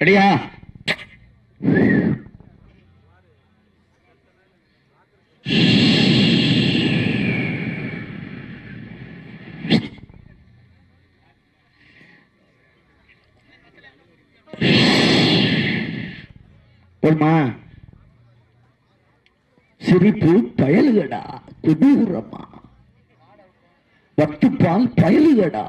ரெடியா? போடுமா சிரிப்பு பயலுகடா குதூரமா வத்துப்பால் பயலுகடா.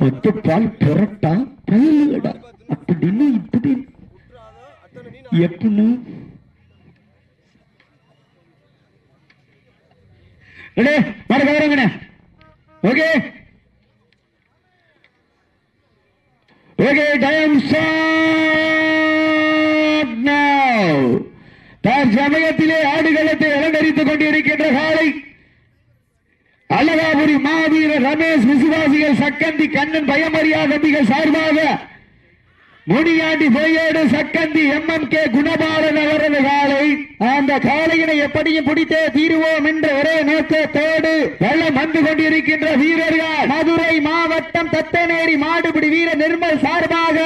வத்துப்பால் புரட்டா பயலுகடா அப்படின்னு இப்படி. எப்படின்னு? அடே வரங்கண்ணே okay. Okay time start now ஆடுகளத்தை அலங்கரித்துக் கொண்டிருக்கின்ற காலை அழகாபுரி மாவீர ரமேஷ் விசுவாசிகள் சக்கந்தி கண்ணன் பயமறியா தம்பிகள் சார்பாக Muniyandi பொய்யோடு Sakkanthi M M K Gunabalan அவரது காலை அந்த காலையினை எப்படியும் பிடித்தே தீருவோம் என்ற ஒரே நோக்கத்தோடு வெள்ளம் வந்து கொண்டிருக்கின்ற வீரர்கள் மாவட்டம் மாடுபிடி வீரர் நிர்மல் சார்பாக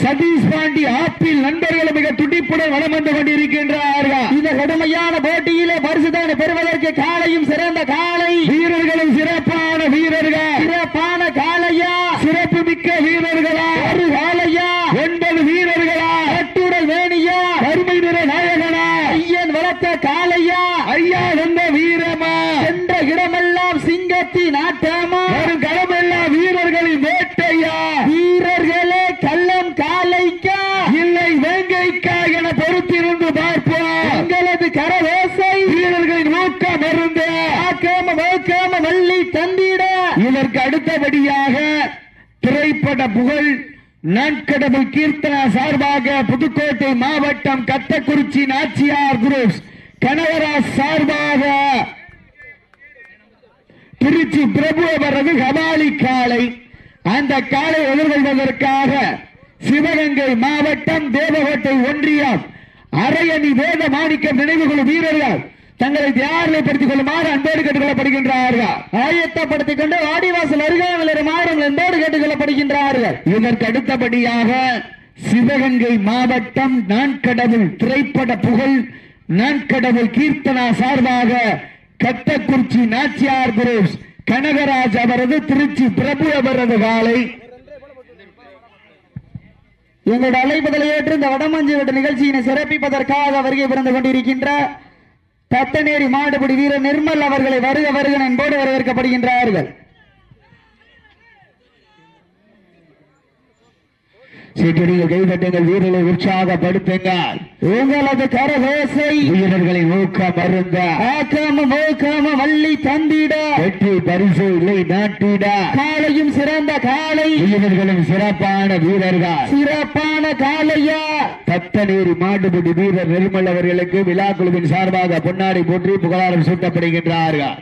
சதீஷ் பாண்டி ஆப்பிள் நண்பர்கள் மிக துடிப்புடன் வளம் வந்து கொண்டிருக்கின்றார்கள். இந்த கடுமையான போட்டியிலே பரிசுதான பெறுவதற்கு காலையும் சிறந்த காலை. வீரர்களும் சிறப்பான வீரர்கள். சிறப்பான காலையா? சிறப்பு மிக்க வீரர்களா? ஒரு காளையா ஒன்பது வீரர்களா? கட்டுடல் வேணியா வறுமை நிற நாயகனா? ஐயன் வளர்த்த காளையா ஐயா வந்த வீரமா? சென்ற இடமெல்லாம் சிங்கத்தின் ஆட்டமா? ஒரு கடமை வீரர்களின் வேட்டையா வீரர்களே கள்ளம் காளைக்கா இல்லை வேங்கைக்கா என பொறுத்திருந்து பார்ப்போம் எங்களது கரவேசை வீரர்களின் ஊக்கம் மருந்து ஆக்காம வேக்காம வள்ளி தந்திட இதற்கு அடுத்தபடியாக திரைப்பட புகழ் நாட்கடவுள் கீர்த்தனா சார்பாக புதுக்கோட்டை மாவட்டம் கத்தக்குறிச்சி நாச்சியார் குரூப்ஸ் கனகராஜ் சார்பாக திருச்சி பிரபு அவரது கபாலி காளை அந்த காளை எதிர்கொள்வதற்காக சிவகங்கை மாவட்டம் தேவகோட்டை ஒன்றியம் அரையணி வேத மாணிக்கம் நினைவுகள் வீரர்கள் தங்களை தியாகப்படுத்திக் கொள்ளுமாறு அன்போடு கேட்டுக்கொள்ளப்படுகின்றார்கள். ஆயத்தப்படுத்திக் கொண்டு வாடிவாசல் அருகாமல் இருக்குமாறு அன்போடு கேட்டுக்கொள்ளப்படுகின்றார்கள். இதற்கு அடுத்தபடியாக சிவகங்கை மாவட்டம் நான்கடவுள் திரைப்பட புகழ் நான்கடவுள் கீர்த்தனா சார்பாக கட்டக்குறிச்சி நாச்சியார் குரூப்ஸ் கனகராஜ் அவரது திருச்சி பிரபு அவரது காலை. எங்களுடைய அழைப்புதலை ஏற்று இந்த வடமஞ்சி வீட்டு நிகழ்ச்சியினை சிறப்பிப்பதற்காக வருகை பிறந்து கொண்டிருக்கின்ற தத்தநேரி மாடுபிடி வீரர் நிர்மல் அவர்களை வருக வருக என்போடு வரவேற்கப்படுகின்றார்கள். சீட்டடிகள் கைதட்டுங்கள் வீரர்களை உற்சாகப்படுத்துங்கள். உங்களது கரகோசை வீரர்களை ஊக்க மருந்த ஆக்காம நோக்காம வள்ளி தந்திட. வெற்றி பரிசு இல்லை நாட்டிட. காலையும் சிறந்த காலை. வீரர்களும் சிறப்பான வீரர்கள். சிறப்பான காலையா. தத்தநேரி மாட்டுப்பிடி வீரர் நிர்மல் அவர்களுக்கு விழா குழுவின் சார்பாக பொன்னாடி போற்றி புகழாரம் சூட்டப்படுகின்றார்கள்.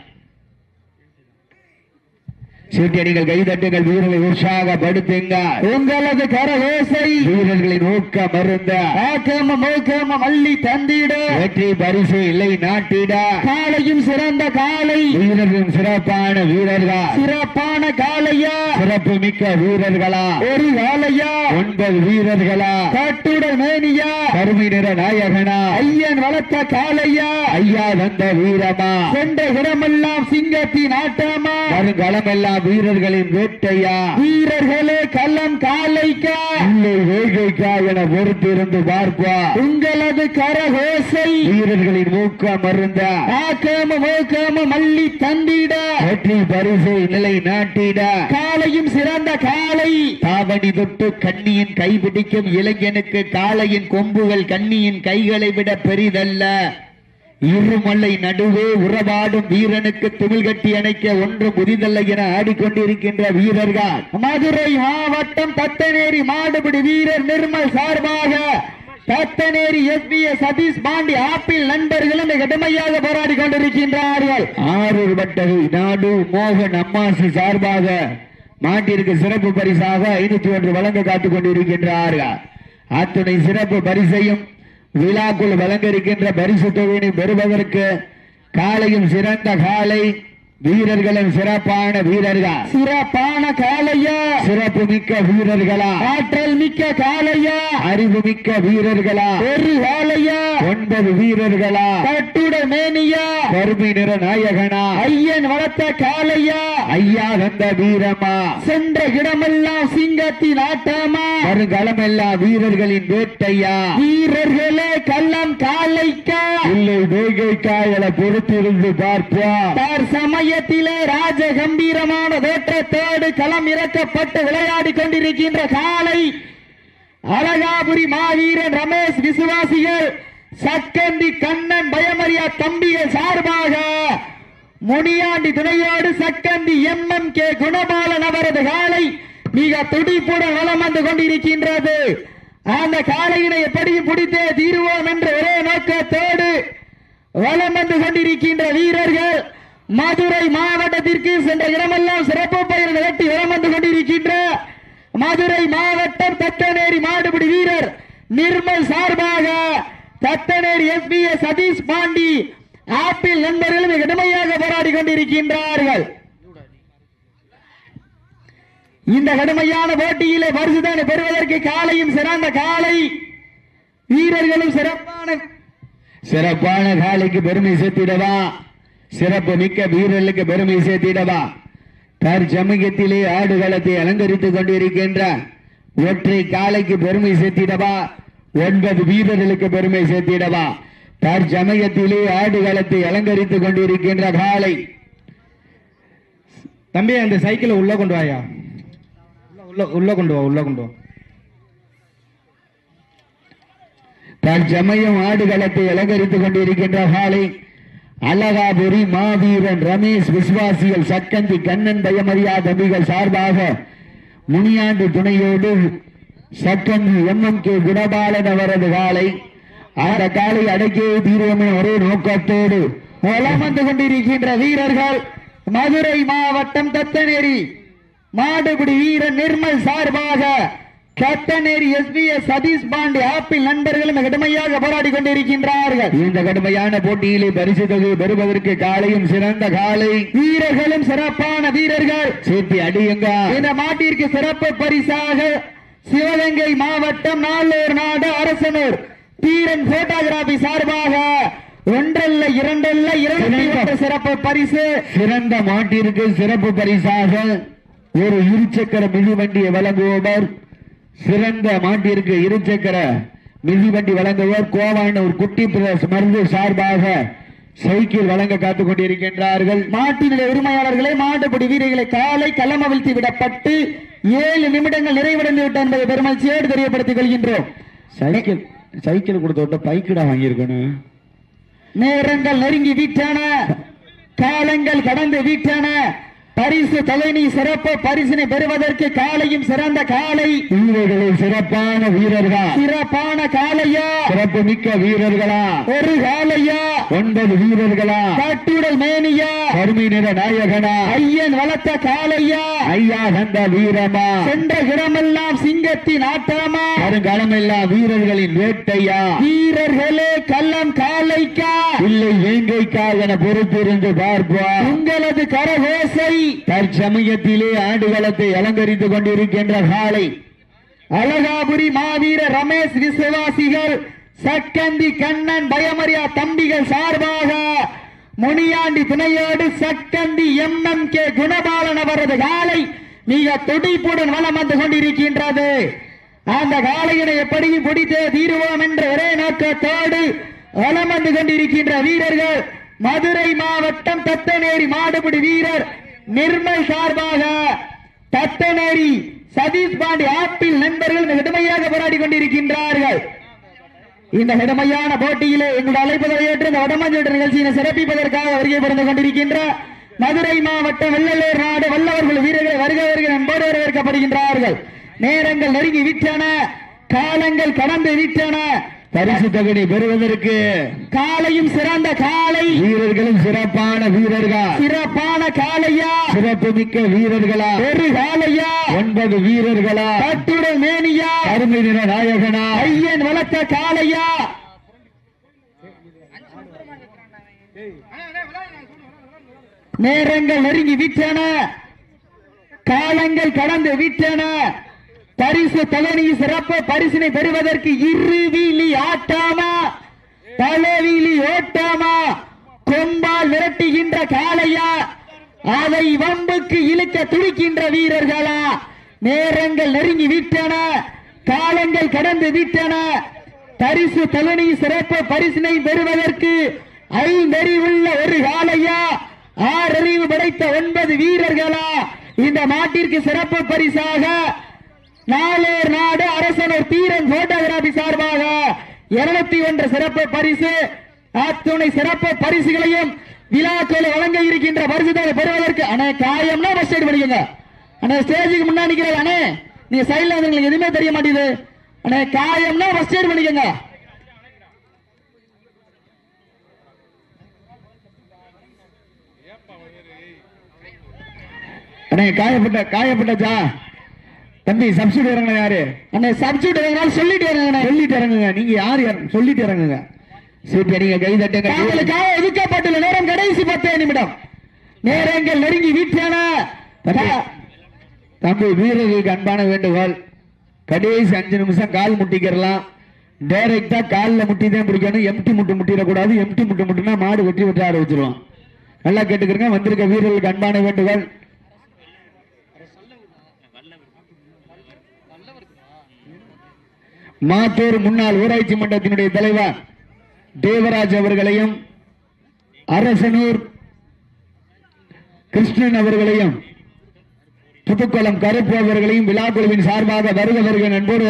சீட்டடிகள் கைதட்டுங்கள் வீரர்களை உற்சாகப்படுத்துங்க. உங்களது கரவேசை வீரர்களின் ஊக்க மருந்த ஆக்காம நோக்காம வள்ளி தந்திட. வெற்றி பரிசு இல்லை நாட்டிட. காலையும் சிறந்த காலை வீரர்களும் சிறப்பான வீரர்கள்? சிறப்பான காலையா சிறப்பு மிக்க வீரர்களா? ஒரு காலையா ஒன்பது வீரர்களா? காட்டுடல் மேனியா? கருமை நிற நாயகனா? ஐயன் வளர்த்த காலையா ஐயா வந்த வீரமா? சென்ற இடமெல்லாம் சிங்கத்தின் ஆட்டமா? வருங்களமெல்லாம் வீரர்களின் வேட்டையா? வீரர்களே கள்ளம் காலைக்கா? இல்லை வேகைக்கா என பொறுத்திருந்து பார்ப்பா. உங்களது கரகோசை. வீரர்களின் மூக்க மருந்த? ஆக்காம மூக்காம மல்லி தந்திட. வெற்றி பரிசை நிலை நாட்டிட. காலையும் சிறந்த காலை தாவணி தொட்டு கண்ணியின் கைபிடிக்கும் இளைஞனுக்கு காளையின் கொம்புகள் கண்ணியின் கைகளை விட பெரிதல்ல. இருமலை நடுவே உறவாடும் வீரனுக்கு துமிழ் கட்டி அணைக்க ஒன்று புதிதல்ல என ஆடிக்கொண்டிருக்கின்ற வீரர்கள். மதுரை மாவட்டம் தத்தநேரி மாடுபிடி வீரர் நிர்மல் சார்பாக Thathaneri S P S Sathish Pandi apple நண்பர்களும் கடுமையாக போராடி கொண்டிருக்கின்றார்கள். ஆரூர் வட்டகை நாடு மோகன் அம்மாசி சார்பாக மாட்டிற்கு சிறப்பு பரிசாக ஐநூத்தி ஒன்று வழங்க காத்துக் கொண்டிருக்கின்றார்கள். அத்துணை சிறப்பு பரிசையும் விழாக்குள் வழங்க இருக்கின்ற பரிசு தொகையினை பெறுவதற்கு காலையும் சிறந்த காலை. வீரர்களும் சிறப்பான வீரர்கள்? சிறப்பான காளையா சிறப்பு மிக்க வீரர்களா? ஆற்றல் மிக்க காளையா அறிவு மிக்க வீரர்களா? ஒரு காளையா ஒன்பது வீரர்களா? கட்டுட மேனியா? கருமை நிற நாயகனா? ஐயன் வளர்த்த காளையா ஐயா வந்த வீரமா? சென்ற இடமெல்லாம் சிங்கத்தின் ஆட்டமா? வருங்காலமெல்லாம் வீரர்களின் வேட்டையா? வீரர்களே கள்ளம் காளைக்கா இல்லை வேகைக்கா என பொறுத்திருந்து பார்ப்போம் தார் சமயத்திலே ராஜ கம்பீரமான தோற்றத்தோடு களம் இறக்கப்பட்டு விளையாடி கொண்டிருக்கின்ற காலை. அழகாபுரி மாவீரன் ரமேஷ் விசுவாசிகள் சக்கந்தி கண்ணன் பயமறியா தம்பிகள் சார்பாக முனியாண்டி துணையோடு Sakkanthi M M K Gunabalan அவரது காலை மிக துடிப்புடன் வலம் வந்து கொண்டிருக்கின்றது. அந்த காலையினை எப்படியும் பிடித்தே தீருவோம் என்ற ஒரே நோக்கத்தோடு வலம் வந்து கொண்டிருக்கின்ற வீரர்கள் மதுரை மாவட்டத்திற்கு சென்ற இடமெல்லாம் சிறப்பு பயிர் நிகழ்த்தி வலம் வந்து கொண்டிருக்கின்ற மதுரை மாவட்டம் தத்தநேரி மாடுபிடி வீரர் நிர்மல் சார்பாக Thathaneri S P S Sathish Pandi apple நண்பர்களும் கடுமையாக போராடி கொண்டிருக்கின்றார்கள். இந்த கடுமையான போட்டியிலே பரிசுதானை பெறுவதற்கு காலையும் சிறந்த காலை. வீரர்களும் சிறப்பான சிறப்பான காலைக்கு பெருமை சேர்த்திடவா? சிறப்பு மிக்க வீரர்களுக்கு பெருமை சேர்த்திடவா? தற்சமயத்திலே ஆடுகளத்தை அலங்கரித்துக் கொண்டிருக்கின்ற ஒற்றை காலைக்கு பெருமை சேர்த்திடவா? ஒன்பது வீரர்களுக்கு பெருமை சேர்த்திடவா? தற்சமயத்திலே ஆடுகளத்தை அலங்கரித்துக் கொண்டிருக்கின்ற காலை. தம்பி அந்த சைக்கிளை உள்ள கொண்டு வாயா? உள்ள உள்ள கொண்டு வா உள்ள கொண்டு வா. தற்சமயம் ஆடுகளத்தை அலங்கரித்துக் கொண்டிருக்கின்ற காலை அழகாபுரி மாவீரன் ரமேஷ் விஸ்வாசிகள் சக்கந்தி கண்ணன் பயமரியா தம்பிகள் சார்பாக முனியாண்டு துணையோடு Sakkanthi M M K Gunabalan அவரது காலை அந்த காலை அடக்கியே தீர்வமே ஒரே நோக்கத்தோடு வலம் வந்து கொண்டிருக்கின்ற வீரர்கள் மதுரை மாவட்டம் தத்தநேரி மாடுபிடி வீரர் நிர்மல் சார்பாக தத்தநேரி எஸ்பிஎஸ் சதீஷ் பாண்டி ஆப்பிள் நண்பர்களும் கடுமையாக போராடி கொண்டிருக்கின்றார்கள். இந்த கடுமையான போட்டியிலே பரிசு தொகை பெறுவதற்கு காலையும் சிறந்த காலை. வீரர்களும் சிறப்பான வீரர்கள். சேர்த்தி அடியுங்க இந்த மாட்டிற்கு சிறப்பு பரிசாக சிவகங்கை மாவட்டம் நாளூர் நாடு அரசனூர். தீரன் போட்டோகிராபி சார்பாக ஒன்றல்ல இரண்டல்ல இரண்டு சிறப்பு பரிசு. சிறந்த மாட்டிற்கு சிறப்பு பரிசாக ஒரு இருசக்கர மிதிவண்டியை வழங்குபவர் சிறந்த மாட்டிற்கு இருசக்கர மிதிவண்டி வழங்குபவர் கோவானூர் குட்டி பிரதேச மருந்து சார்பாக சைக்கிள் வழங்க காத்துக் கொண்டிருக்கின்றார்கள். மாட்டினுடைய உரிமையாளர்களை மாட்டுப்பிடி வீரர்களை காலை களமவிழ்த்தி விடப்பட்டு ஏழு நிமிடங்கள் நிறைவடைந்து விட்ட என்பதை பெருமகிழ்ச்சியோடு தெரியப்படுத்திக் கொள்கின்றோம். சைக்கிள் சைக்கிள் கொடுத்த விட்ட பைக்குடா வாங்கியிருக்கணும். நேரங்கள் நெருங்கி விட்டன காலங்கள் கடந்து விட்டன பரிசு தலைநீ சிறப்பு பரிசினை பெறுவதற்கு காலையும் சிறந்த காலை. வீரர்களில் சிறப்பான வீரர்கள்? சிறப்பான காலையா? சிறப்பு மிக்க வீரர்களா? ஒரு காலையா? ஒன்பது வீரர்களா? கட்டுடல் மேனியா? கருமை நிற நாயகனா? ஐயன் வளர்த்த காலையா? ஐயா வந்த வீரமா? சென்ற இடமெல்லாம் சிங்கத்தின் ஆட்டமா? வருங்காலமெல்லாம் வீரர்களின் வேட்டையா? வீரர்களே கள்ளம் காலைக்கா? இல்லை வேங்கைக்கா என பொறுத்திருந்து பார்ப்போம். உங்களது கரகோசை தற்சமயத்திலே ஆடுகளத்தை அலங்கரித்துக் கொண்டிருக்கின்ற காலை. அழகாபுரி மாவீர ரமேஷ் விசுவாசிகள் சக்கந்தி கண்ணன் பயமரியா தம்பிகள் சார்பாக முனியாண்டி துணையோடு Sakkanthi M M K Gunabalan அவரது காலை மிக துடிப்புடன் வளம் வந்து கொண்டிருக்கின்றது. அந்த காலையினை எப்படியும் பிடித்தே தீருவோம் என்ற ஒரே நோக்கத்தோடு வளம் வந்து கொண்டிருக்கின்ற வீரர்கள் மதுரை மாவட்டம் தத்தநேரி மாடுபிடி வீரர் நிர்மல் சார்பாக தத்தனரி சதீஷ் பாண்டி ஆப்பிள் நண்பர்கள் மிக கடுமையாக போராடி கொண்டிருக்கின்றார்கள். இந்த கடுமையான போட்டியிலே எங்களுடைய அழைப்பதை ஏற்று இந்த வடமஞ்சு நிகழ்ச்சியினை சிறப்பிப்பதற்காக வருகை பிறந்து கொண்டிருக்கின்ற மதுரை மாவட்டம் வெள்ளலூர் நாடு வல்லவர்கள் வீரர்களை வருக வருகிற அன்போடு வரவேற்கப்படுகின்றார்கள். நேரங்கள் நெருங்கி விட்டன காலங்கள் கடந்து விட்டன பரிசு தொகை பெறுவதற்கு காலையும் சிறந்த காலை வீரர்களும் சிறப்பான வீரர்கள்? சிறப்பான காலையா சிறப்பு மிக்க வீரர்களா? ஒரு காலையா ஒன்பது வீரர்களா? கட்டுடல் மேனியா? கருமை நிற நாயகனா? ஐயன் வளர்த்த காலையா நேரங்கள் நெருங்கி விட்டன காலங்கள் கடந்து விட்டன பரிசு தவணி சிறப்பு பரிசினை பெறுவதற்கு இருவிழி ஆட்டாமா தலைவிழி ஓட்டாமா கொம்பால் விரட்டுகின்ற காளையா அதை வம்புக்கு இழுக்க துடிக்கின்ற வீரர்களா நேரங்கள் நெருங்கி விட்டன காலங்கள் கடந்து விட்டன. பரிசு தலனி சிறப்பு பரிசினை பெறுவதற்கு ஐந்தறிவுள்ள ஒரு காளையா ஆறறிவு படைத்த ஒன்பது வீரர்களா இந்த மாட்டிற்கு சிறப்பு பரிசாக நாளூர் நாடு அரசனர் தீரன் போட்டோகிராபி சார்பாக இருநூத்தி ஒன்று சிறப்பு பரிசு அத்துணை சிறப்பு பரிசுகளையும் விழாக்களை வழங்க இருக்கின்ற பரிசுகளை பெறுவதற்கு அண்ணே காயம்னா பஸ் எய்ட் பண்ணிக்கோங்க. அண்ணே ஸ்டேஜுக்கு முன்னாடி நிக்கிறீங்க அண்ணே. நீங்க சைட்ல உங்களுக்கு எதுவுமே தெரிய மாட்டேங்குது. அண்ணே காயம்னா பஸ் எய்ட் படிக்கங்க அண்ணே காயப்பட்ட காயப்பட்டச்சா தம்பி சப்சிடி இறங்கின யாரு? அண்ணே சப்ஜெக்ட் எதனால சொல்லிட்டு வரேன் சொல்லிட்டு இறங்குங்க. நீங்க யார் இறங்க- சொல்லிட்டு இறங்குங்க. சரி நீங்க கை தட்டுங்க. தாங்களுக்காக ஒதுக்கப்பட்டுள்ள நேரம் கடைசி பத்தே நிமிடம். நேரங்கள் நெருங்கி விட்டன தம்பி, தம்பி வீரர்களுக்கு அன்பான வேண்டுகோள். கடைசி அஞ்சு நிமிஷம் கால் முட்டிக்கிறலாம். டைரக்டா காலில் முட்டி தான் பிடிக்கணும். எம்டி முட்டு முட்டிடக்கூடாது. எம்டி முட்டு முட்டுனா மாடு வெட்டி வெட்டி ஆட வச்சிருவோம் நல்லா கேட்டுக்கிறங்க. வந்திருக்க வீரர்களுக்கு அன்பான வேண்டுகோள். மாத்தூர் முன்னாள் ஊராட்சி மன்றத்தினுடைய தலைவர் தேவராஜ் அவர்களையும் அரசனூர் கிருஷ்ணன் அவர்களையும் புதுக்கோளம் கருப்பு அவர்களையும் விழா குழுவின் சார்பாக வருக வருக நண்போடு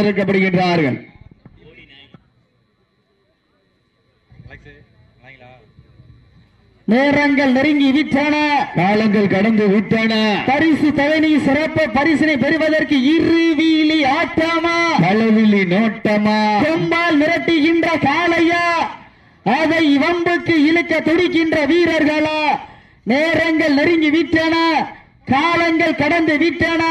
நேரங்கள் நெருங்கி விட்டன. காலங்கள் கடந்து விட்டன. பரிசு தவணி சிறப்பு பரிசினை பெறுவதற்கு இரு வீலி ஆட்டாமா? களவிலி நோட்டமா? கொம்பால் மிரட்டுகின்ற காளையா? அதை வம்புக்கு இழுக்க துடிக்கின்ற வீரர்களா? நேரங்கள் நெருங்கி விட்டன. காலங்கள் கடந்து விட்டன.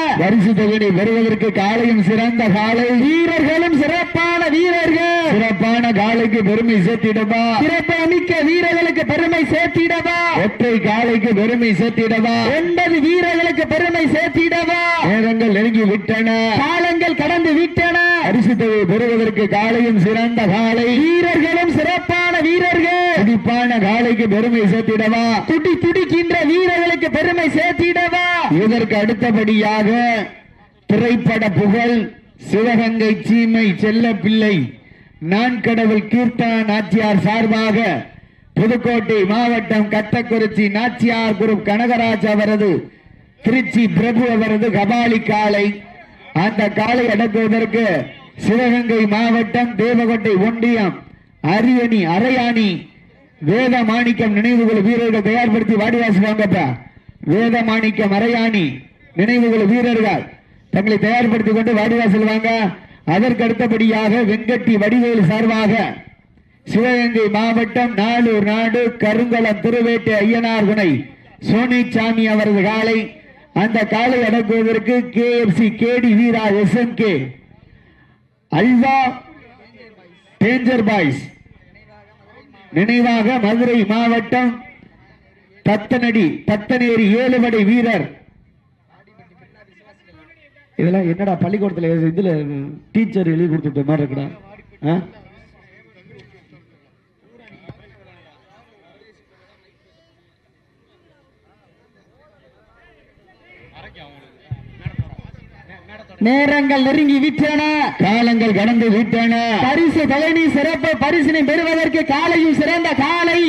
தொகையை பெறுவதற்கு காலையும் சிறந்த காலை. வீரர்களும் சிறப்பான வீரர்கள். சிறப்பான காலைக்கு பெருமை சேர்த்திடவா? சிறப்பு மிக்க வீரர்களுக்கு பெருமை சேர்த்திடவா? ஒற்றை காலைக்கு பெருமை சேர்த்திடவா? ஒன்பது வீரர்களுக்கு பெருமை சேர்த்திடவா? நேரங்கள் நெருங்கி விட்டன. காலங்கள் கடந்து விட்டன. பரிசு தொகை பெறுவதற்கு காலையும் சிறந்த காலை. வீரர்களும் சிறப்பான வீரர்கள். துடிப்பான காலைக்கு பெருமை சேர்த்திடவா? துடி துடிக்கின்ற வீரர்களுக்கு பெருமை சேர்த்திடவா? இதற்கு அடுத்தபடியாக திரைப்பட புகழ் சிவகங்கை சீமை செல்ல பிள்ளை நான் கடவுள் கீர்த்தன நாச்சியார் சார்பாக புதுக்கோட்டை மாவட்டம் கட்டக்குறிச்சி நாச்சியார் குரு கனகராஜ் அவரது திருச்சி பிரபு அவரது கபாலி காளை. அந்த காளை அடக்குவதற்கு சிவகங்கை மாவட்டம் தேவகோட்டை ஒன்றியம் அரியணி அரையாணி வேத மாணிக்கம் நினைவுகள் வீரர்கள் தயார்படுத்தி வாடிவாசி வாங்கப்பா. வேத மறையாணி அரையாணி நினைவுகள் வீரர்கள் தங்களை தயார்படுத்திக் கொண்டு வாடிவாசல் வாங்க. அதற்கு அடுத்தபடியாக வெங்கட்டி வடிவேலு சார்பாக சிவகங்கை மாவட்டம் நாளூர் நாடு கருங்கலம் திருவேட்டை ஐயனார் துணை சோனிசாமி அவரது காலை அந்த காலை அடக்குவதற்கு K F C KD Veera S M K Alwa danger boys நினைவாக மதுரை மாவட்டம் தத்தனடி தத்தனேரி ஏழுபடை வீரர். இதெல்லாம் என்னடா பள்ளிக்கூடத்துல இதுல டீச்சர் எழுதி கொடுத்துட்ட மாதிரி இருக்குடா. ஆ? நேரங்கள் நெருங்கி விட்டன காலங்கள் கடந்து விட்டன பரிசு தலைநி சிறப்பு பரிசினை பெறுவதற்கு காலையும் சிறந்த காலை.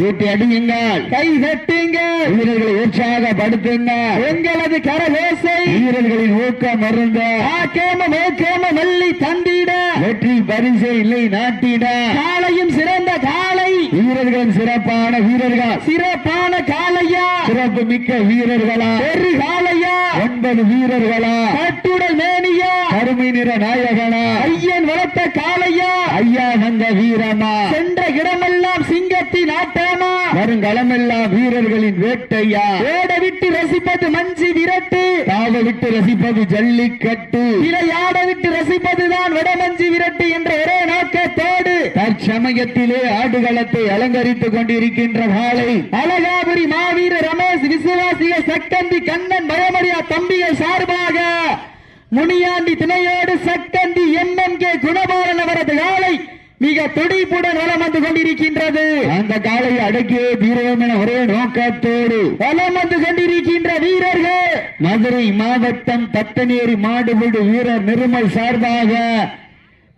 சீட்டி அடியுங்கள். கை தட்டுங்கள் வீரர்களை உற்சாகப்படுத்துங்கள். எங்களது கரவேசை வீரர்களின் ஊக்கம் மருந்த ஆக்கேம மேக்கேம மல்லி தந்திட. வெற்றி பரிசு இல்லை நாட்டிட. காலையும் சிறந்த காலை வீரர்கள் சிறப்பான வீரர்கள். சிறப்பான காலையா சிறப்பு மிக்க வீரர்களா. பெரு காலையா ஒன்பது வீரர்களா. கட்டுடல் மேனியா. கருமை நிற நாயகனா. ஐயன் வளர்த்த காலையா ஐயா வந்த வீரமா சென்ற இடமெல்லாம் சிங்கத்தின் ஆட்டமா? வருங்களமெல்லாம் வீரர்களின் வேட்டையா? ஓட விட்டு ரசிப்பது மஞ்சி விரட்டு. தாவ விட்டு ரசிப்பது ஜல்லிக்கட்டு. விளையாட விட்டு ரசிப்பதுதான் வடமஞ்சி விரட்டு என்ற ஒரே நோக்கத்தோடு. தற்ச தற்சமயத்திலே ஆடுகளத்தை அலங்கரித்துக் கொண்டிருக்கின்ற காலை அழகாபுரி மாவீர ரமேஷ் விசுவாசிய சக்கந்தி கண்ணன் பயமறியா தம்பிகள் சார்பாக முனியாண்டி திணையோடு சக்கந்தி எம்எம் கே குணபாலன் அவரது காலை மிக துடிப்புடன் வலம் வந்து கொண்டிருக்கின்றது. அந்த காலை அடக்கியே தீரவும் என ஒரே நோக்கத்தோடு வலம் வந்து கொண்டிருக்கின்ற வீரர்கள். மதுரை மாவட்டம் தத்தநேரி மாடுபிடி வீரர் நிருமல் சார்பாக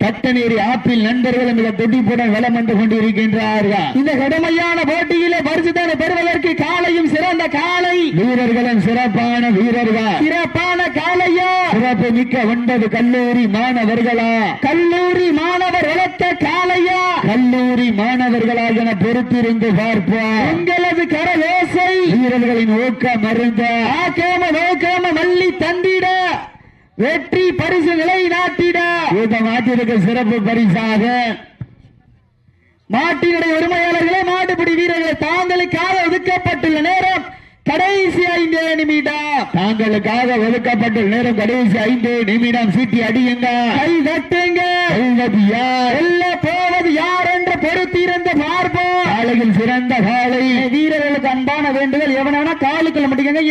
தத்தநேரி ஆப்பிள் நண்பர்களும் மிக துடிப்புடன் வளம் வந்து கொண்டிருக்கின்றார்கள். இந்த கடுமையான போட்டியிலே பரிசுதான பெறுவதற்கு காலையும் சிறந்த காலை. வீரர்களும் சிறப்பான வீரர்கள். சிறப்பான காலையா? சிறப்பு மிக்க ஒன்பது கல்லூரி மாணவர்களா? கல்லூரி மாணவர் வளர்த்த காலையா? கல்லூரி மாணவர்களாக என பொறுத்திருந்து பார்ப்போம். உங்களது கரவேசை வீரர்களின் ஊக்க மருந்த ஆக்காம நோக்காம மல்லி தந்தி வெற்றி பரிசு நிலை நாட்டிட. இந்த மாட்டிற்கு சிறப்பு பரிசாக. மாட்டினுடைய உரிமையாளர்களே மாடுபிடி வீரர்களை தாங்களுக்காக ஒதுக்கப்பட்டுள்ள நேரம் கடைசி ஐந்து நிமிடம். தாங்களுக்காக ஒதுக்கப்பட்ட நேரம் கடைசி ஐந்து நிமிடம். சீட்டி அடியுங்க. கை தட்டுங்க. போவது யார் என்று பொறுத்திருந்து பார்ப்போம். காலையில் சிறந்த காலை. வீரர்களுக்கு அன்பான வேண்டுதல். எவனானா காலுக்குள்ள முடியுங்க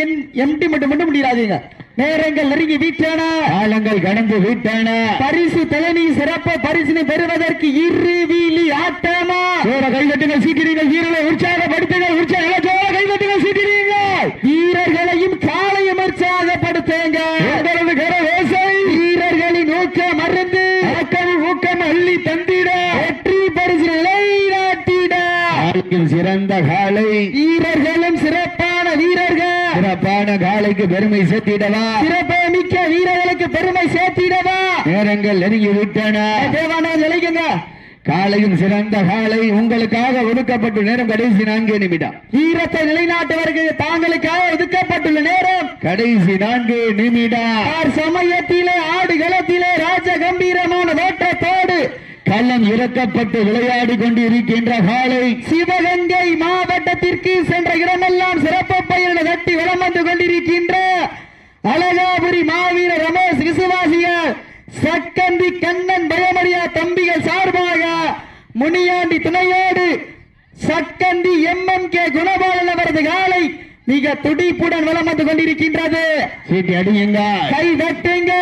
எம்டி மட்டும் மட்டும் முடியாதீங்க நேரங்கள் நெருங்கி வீட்டான. காலங்கள் கடந்து விட்டன. பரிசு தலைமை சிறப்பு பரிசினை பெறுவதற்கு இரு வீலி ஆட்டமா? சோர கைதட்டுங்கள் சீட்டினீர்கள் வீரர்களை உற்சாகப்படுத்துங்கள் உற்சாக சோர கைதட்டுங்கள் சீட்டினீர்கள் வீரர்களையும் காலையும் உற்சாகப்படுத்துங்க. உங்களது கரவேசை வீரர்களின் ஊக்கம் மருந்து ஆக்கம் ஊக்கம் அள்ளி தந்திட. வெற்றி பரிசு நிலைநாட்டிட. சிறந்த காலை. வீரர்களும் சிறப்பான வீரர்கள் சிறப்பான காலைக்கு பெருமை சேர்த்திடவா? சிறப்பு மிக்க வீரர்களுக்கு பெருமை சேர்த்திடவா? நேரங்கள் நெருங்கி விட்டன தேவான நிலைக்குங்க காலையும் சிறந்த காலை உங்களுக்காக ஒதுக்கப்பட்ட நேரம் கடைசி நான்கு நிமிடம். வீரத்தை நிலைநாட்டுவதற்கு தாங்களுக்காக ஒதுக்கப்பட்டுள்ள நேரம். கடைசி நான்கு நிமிடம். சமயத்திலே ஆடுகளத்திலே ராஜ கம்பீரமான தோற்றத்தோடு களம் இறக்கப்பட்டு விளையாடி கொண்டிருக்கின்ற காலை சிவகங்கை மாவட்டத்திற்கு சென்ற இடமெல்லாம் சிறப்பு பயிரிட தட்டி வலம் வந்து கொண்டிருக்கின்ற அழகாபுரி மாவீர ரமேஷ் விசுவாசிகள் சக்கந்தி கண்ணன் பயமறியா தம்பிகள் சார்பாக முனியாண்டி துணையோடு சக்கந்தி எம்எம் கே குணபாலன் அவரது காலை மிக துடிப்புடன் வலம் வந்து கொண்டிருக்கின்றது. சீட்டி அடியுங்க. கை தட்டுங்க.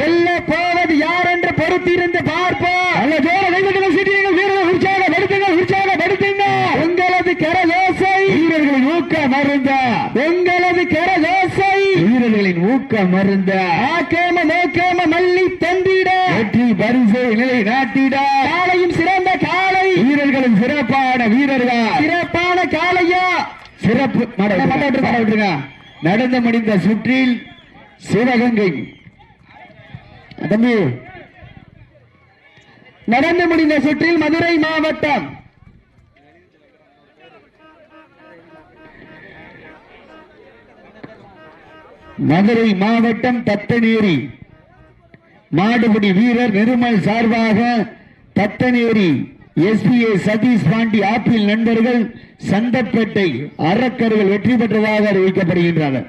வெல்ல போவது யார் என்று பொறுத்திருந்து பார்ப்போம். அல்ல ஜோர கைதட்டுங்கள் சீட்டினீர்கள் வீரர்களை உற்சாகப்படுத்துங்கள் உற்சாகப்படுத்துங்க உங்களது கரதோசை வீரர்களின் ஊக்க மருந்த. உங்களது கரதோசை வீரர்களின் ஊக்க மருந்த. ஆக்காம நோக்காம மல்லி தந்திட. வெற்றி பரிசு நிலை நாட்டிட. காலையும் சிறந்த காலை. வீரர்களும் சிறப்பான வீரர்கள். சிறப்பான காலையா. சிறப்பு. நடந்து முடிந்த சுற்றில் சிவகங்கை தம்பி. நடந்து முடிந்த சுற்றில் மதுரை மாவட்டம். மதுரை மாவட்டம் தத்தநேரி மாடுபிடி வீரர் நிருமல் சார்பாக தத்தநேரி எஸ்பிஏ சதீஷ் பாண்டி ஆப்பிள் நண்பர்கள் சந்தப்பேட்டை அறக்கர்கள் வெற்றி பெற்றதாக அறிவிக்கப்படுகின்றனர்.